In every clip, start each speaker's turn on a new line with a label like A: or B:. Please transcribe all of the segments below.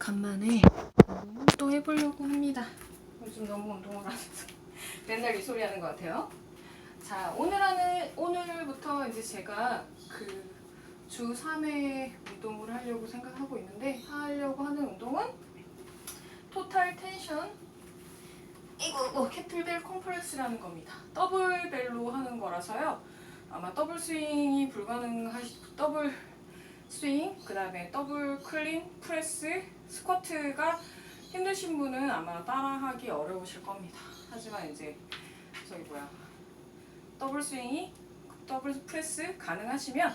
A: 간만에 또 해보려고 합니다. 요즘 너무 운동을 안 해서 맨날 이 소리 하는 것 같아요. 자, 오늘 하는, 오늘부터 이제 제가 그 주 3회 운동을 하려고 생각하고 있는데, 하려고 하는 운동은 토탈 텐션 이거 이거 캐틀벨 컴프레스라는 겁니다. 더블벨로 하는 거라서요. 아마 더블 스윙이 불가능하시 더블 스윙 그 다음에 더블 클린 프레스 스쿼트가 힘드신 분은 아마 따라하기 어려우실 겁니다. 하지만 이제 저기 뭐야 더블 스윙이 더블 프레스 가능하시면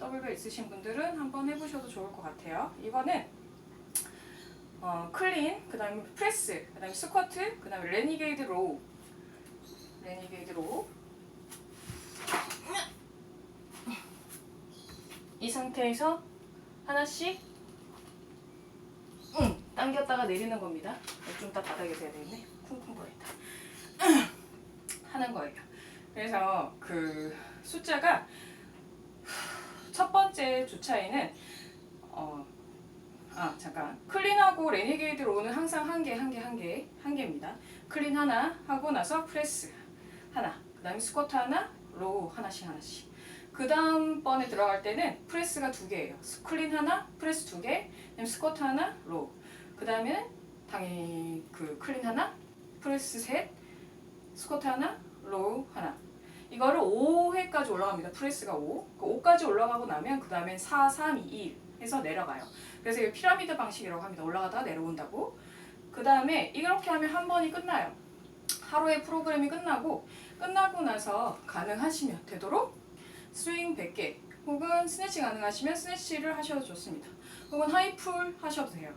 A: 더블벨 있으신 분들은 한번 해보셔도 좋을 것 같아요. 이거는 어, 클린, 그 다음에 프레스, 그 다음에 스쿼트, 그 다음에 레니게이드 로우. 레니게이드 로우. 이 상태에서 하나씩 응, 당겼다가 내리는 겁니다. 좀 이따 바닥에서 해야 되겠네. 쿵쿵 거리다. 하는 거예요. 그래서 그 숫자가 첫 번째 주차에는 어, 아 잠깐 클린하고 레니게이드 로우는 항상 한 개 한 개 한 개 한 개입니다. 클린 하나 하고 나서 프레스 하나 그 다음에 스쿼트 하나 로우 하나씩 하나씩 그 다음 번에 들어갈 때는 프레스가 두 개예요. 스- 클린 하나 프레스 두 개, 스쿼트 하나 로우 그 다음에는 당연히 그 클린 하나 프레스 셋 스쿼트 하나 로우 하나 이거를 5회까지 올라갑니다. 프레스가 5. 그 5까지 올라가고 나면 그 다음엔 4, 3, 2, 1 해서 내려가요. 그래서 이거 피라미드 방식이라고 합니다. 올라가다가 내려온다고. 그 다음에 이렇게 하면 한 번이 끝나요. 하루의 프로그램이 끝나고 끝나고 나서 가능하시면 되도록 스윙 100개 혹은 스네치 가능하시면 스네치를 하셔도 좋습니다. 혹은 하이풀 하셔도 돼요.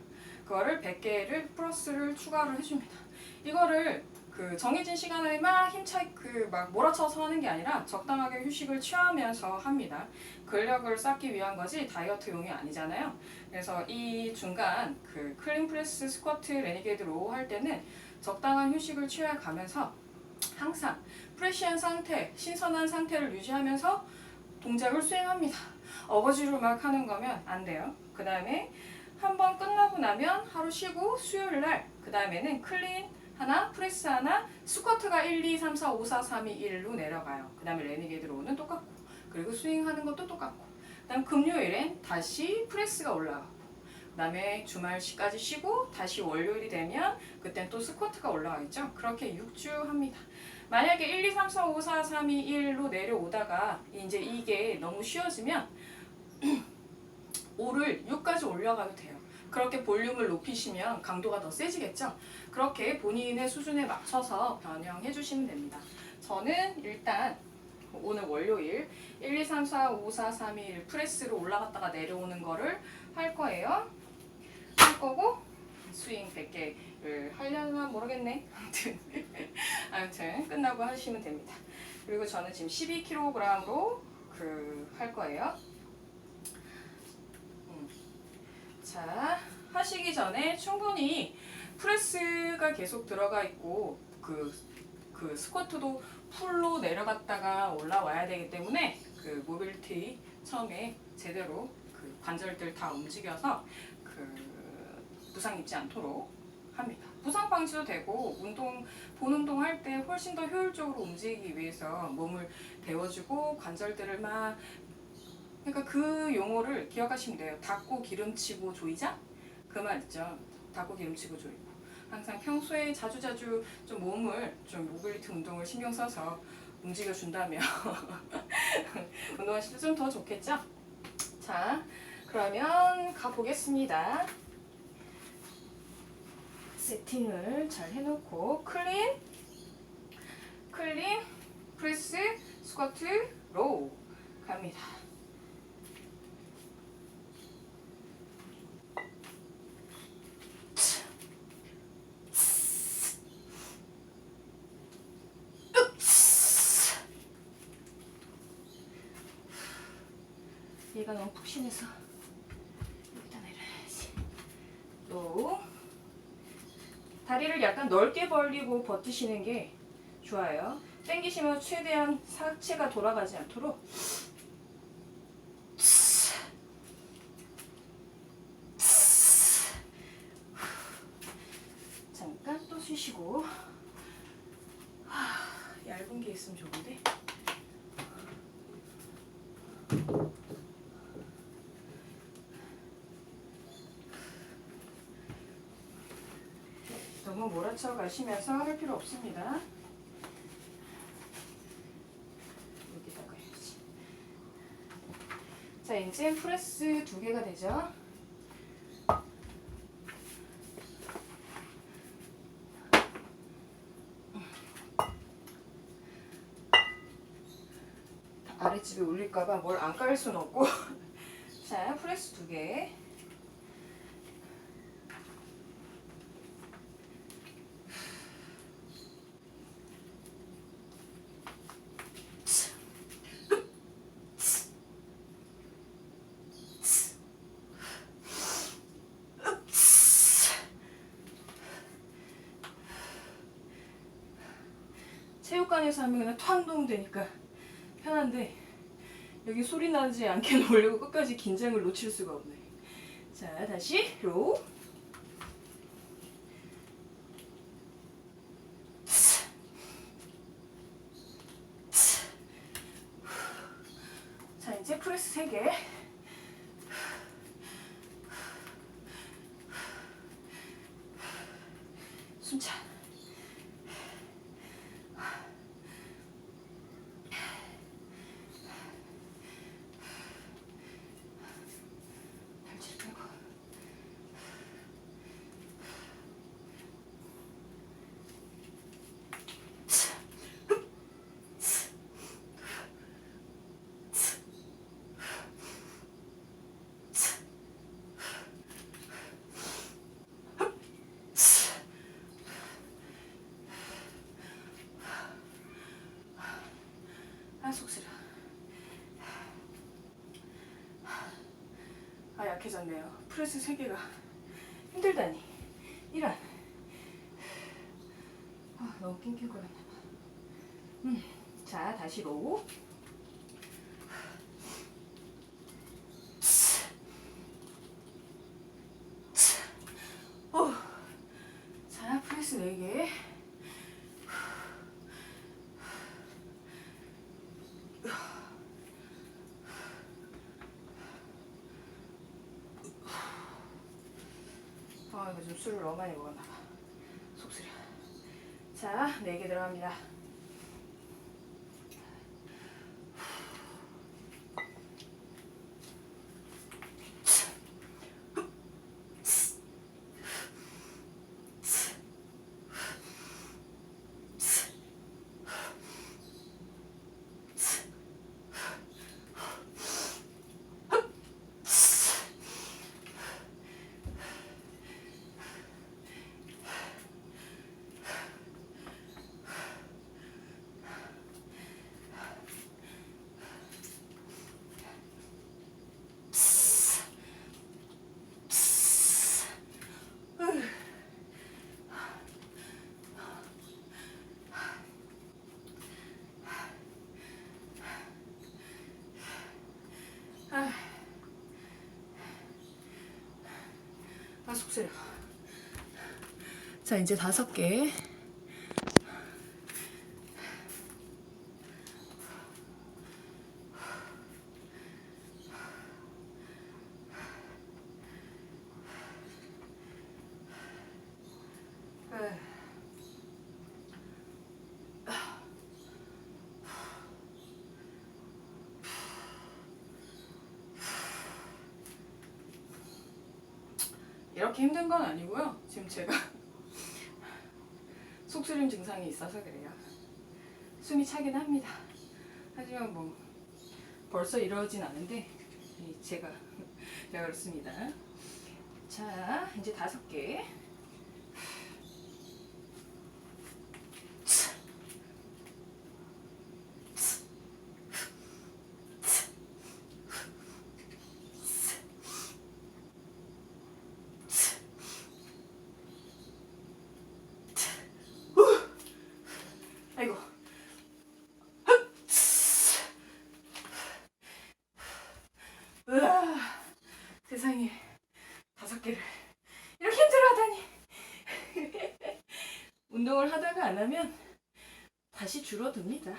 A: 그거를 100개를 플러스를 추가를 해줍니다. 이거를 그 정해진 시간에 막 힘차게 그막 몰아쳐서 하는 게 아니라 적당하게 휴식을 취하면서 합니다. 근력을 쌓기 위한 거지 다이어트용이 아니잖아요. 그래서 이 중간 그 클린 프레스 스쿼트 레니게이드 로우 할 때는 적당한 휴식을 취해 가면서 항상 프레시한 상태, 신선한 상태를 유지하면서 동작을 수행합니다. 어거지로 막 하는 거면 안 돼요. 그 다음에 한 번 끝나고 나면 하루 쉬고 수요일 날, 그 다음에는 클린 하나, 프레스 하나, 스쿼트가 1, 2, 3, 4, 5, 4, 3, 2, 1로 내려가요. 그 다음에 레니게이드 로우는 똑같고, 그리고 스윙하는 것도 똑같고. 그 다음 금요일엔 다시 프레스가 올라가고, 그 다음에 주말까지 쉬고, 다시 월요일이 되면 그땐 또 스쿼트가 올라가겠죠. 그렇게 6주 합니다. 만약에 1, 2, 3, 4, 5, 4, 3, 2, 1로 내려오다가 이제 이게 너무 쉬워지면 5를 6까지 올려가도 돼요. 그렇게 볼륨을 높이시면 강도가 더 세지겠죠? 그렇게 본인의 수준에 맞춰서 변형해 주시면 됩니다. 저는 일단 오늘 월요일 1, 2, 3, 4, 5, 4, 3, 2, 1 프레스로 올라갔다가 내려오는 거를 할 거예요. 할 거고 스윙 100개를 하려나 모르겠네. 아무튼 아무튼 끝나고 하시면 됩니다. 그리고 저는 지금 12kg으로 그 할 거예요. 음. 자 하시기 전에 충분히 프레스가 계속 들어가 있고 그, 그 스쿼트도 풀로 내려갔다가 올라와야 되기 때문에 그 모빌티 처음에 제대로 그 관절들 다 움직여서 그 부상 입지 않도록 합니다. 부상 방지도 되고 운동 본 운동 할 때 훨씬 더 효율적으로 움직이기 위해서 몸을 데워주고 관절들을 막 그러니까 그 용어를 기억하시면 돼요. 닦고 기름치고 조이자 그 말 있죠. 닦고 기름치고 조이고 항상 평소에 자주자주 좀 몸을 좀 모빌리티 운동을 신경 써서 움직여 준다면 운동하실 때 좀 더 좋겠죠? 자, 그러면 가 보겠습니다. 세팅을 잘 해놓고 클린, 클린, 프레스, 스쿼트, 로우 갑니다. 얘가 너무 푹신해서 여기다 내려야지. 또 다리를 약간 넓게 벌리고 버티시는 게 좋아요. 땡기시면 최대한 상체가 돌아가지 않도록 잠깐 또 쉬시고 얇은 게 있으면 좋은데 몰아쳐 가시면서 할 필요 없습니다. 여기다가 해야지. 자, 이제 프레스 두 개가 되죠. 아랫집에 올릴까봐 뭘 안깔순 없고. 자, 프레스 두 개. 하면 그냥 탕동 되니까 편한데 여기 소리 나지 않게 놓으려고 끝까지 긴장을 놓칠 수가 없네. 자 다시 로. 아 속쓰려. 아 약해졌네요. 프레스 3개가 힘들다니. 이런. 아 너무 낑낑거렸나 봐. 음, 자 다시 로우. 어. 자 프레스 4개. 아 이거 좀 술을 너무 많이 먹었나 봐. 속쓰려. 자, 네 개 들어갑니다. 아 속쓰려. 자 이제 다섯 개. 건 아니고요. 지금 제가 속쓰림 증상이 있어서 그래요. 숨이 차긴 합니다. 하지만 뭐 벌써 이러진 않은데 이 제가 제가 그렇습니다. 자 이제 다섯 개. 아이고. 으아, 세상에 다섯 개를 이렇게 힘들어하다니. 운동을 하다가 안 하면 다시 줄어듭니다.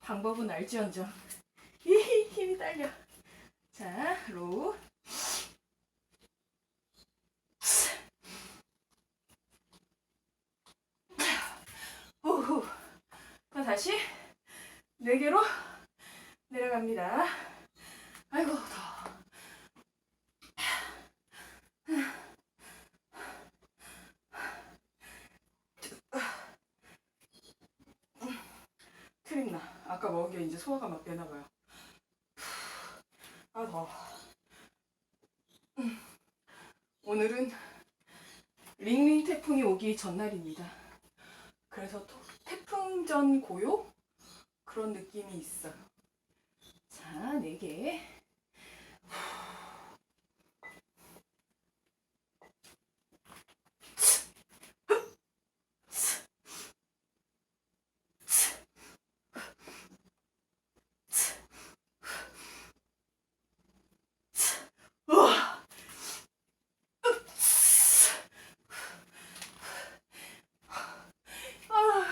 A: 방법은 알지언정. 이 힘이 딸려. 자, 로우. 후후. 그럼 다시 네 개로 내려갑니다. 아이고 더워. 트림나. 아까 먹은 게 이제 소화가 막 되나 봐요. 아 더워. 음. 오늘은 링링 태풍이 오기 전날입니다. 그래서 또 태풍 전 고요 그런 느낌이 있어. 자, 네 개. 우와. 아,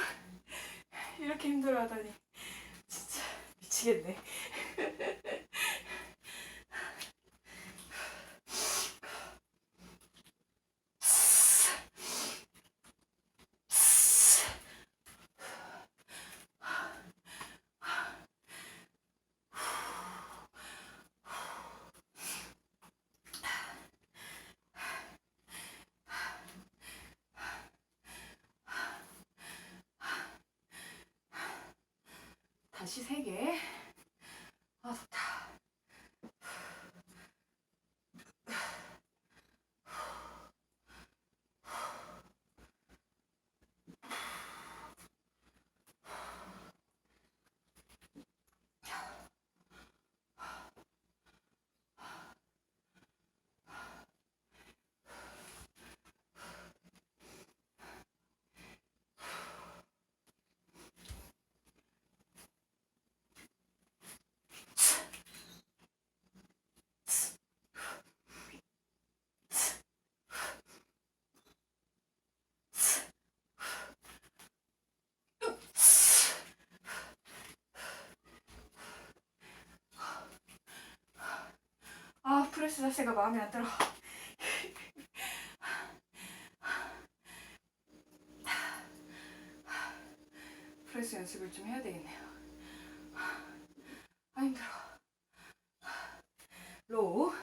A: 이렇게 힘들어하다니 진짜 미치겠네. 다시 세 개. 아 좋다. 아 프레스 자세가 마음에 안 들어. 프레스 연습을 좀 해야 되겠네요. 아 힘들어. 로우.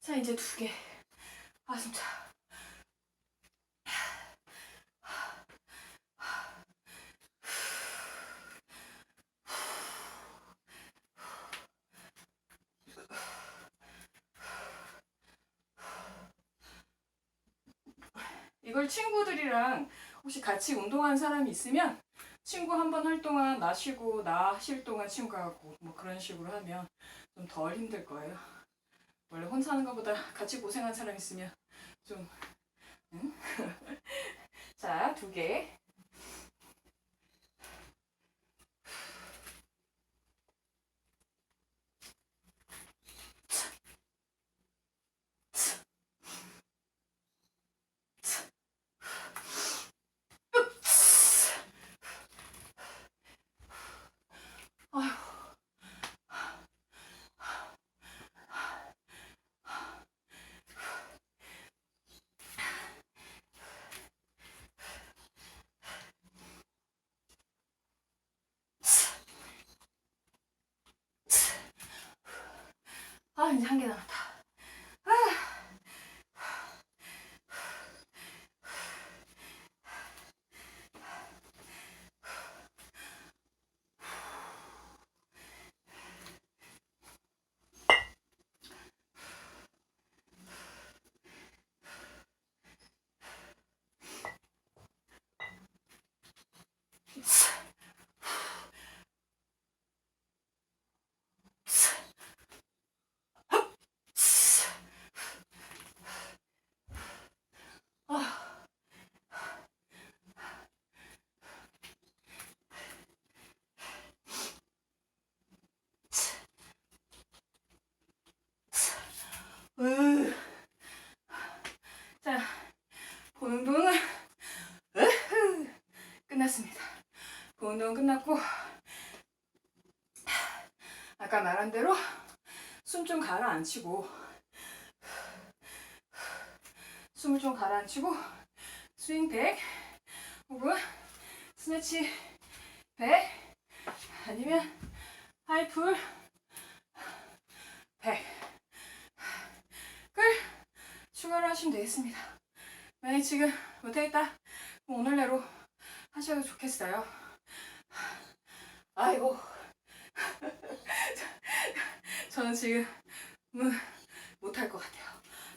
A: 자 이제 두 개. 아 진짜. 이걸 친구들이랑 혹시 같이 운동한 사람이 있으면 친구 한 번 할 동안 나 쉬고 나 쉴 동안 친구하고 뭐 그런 식으로 하면 좀 덜 힘들 거예요. 원래 혼자 하는 것보다 같이 고생한 사람 있으면 좀 응? 자, 두 개. 한 개 남았다. 끝났고 아까 말한 대로 숨 좀 가라앉히고 숨을 좀 가라앉히고 스윙 100 혹은 스네치 100 아니면 하이풀 100끌 추가로 하시면 되겠습니다. 만약 지금 못하겠다 오늘 내로 하셔도 좋겠어요. 아이고 저는 지금 은 못할 것 같아요.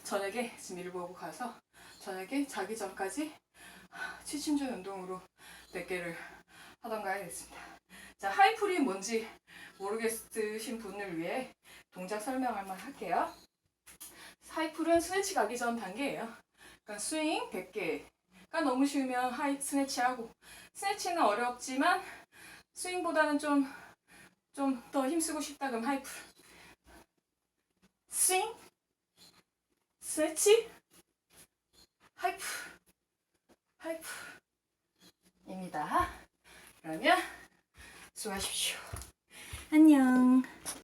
A: 저녁에 지금 일 보고 가서 저녁에 자기 전까지 취침전 운동으로 몇 개를 하던가 해야겠습니다. 자, 하이풀이 뭔지 모르겠으신 분을 위해 동작 설명할만 할게요. 하이풀은 스네치 가기 전 단계예요. 그러니까 스윙 100개가 너무 쉬우면 하이 스네치 하고 스네치는 어렵지만 스윙보다는 좀 좀 더 힘쓰고 싶다 그럼 하이풀 스윙 스네치 하이풀 하이풀입니다. 그러면 수고하십시오. 안녕.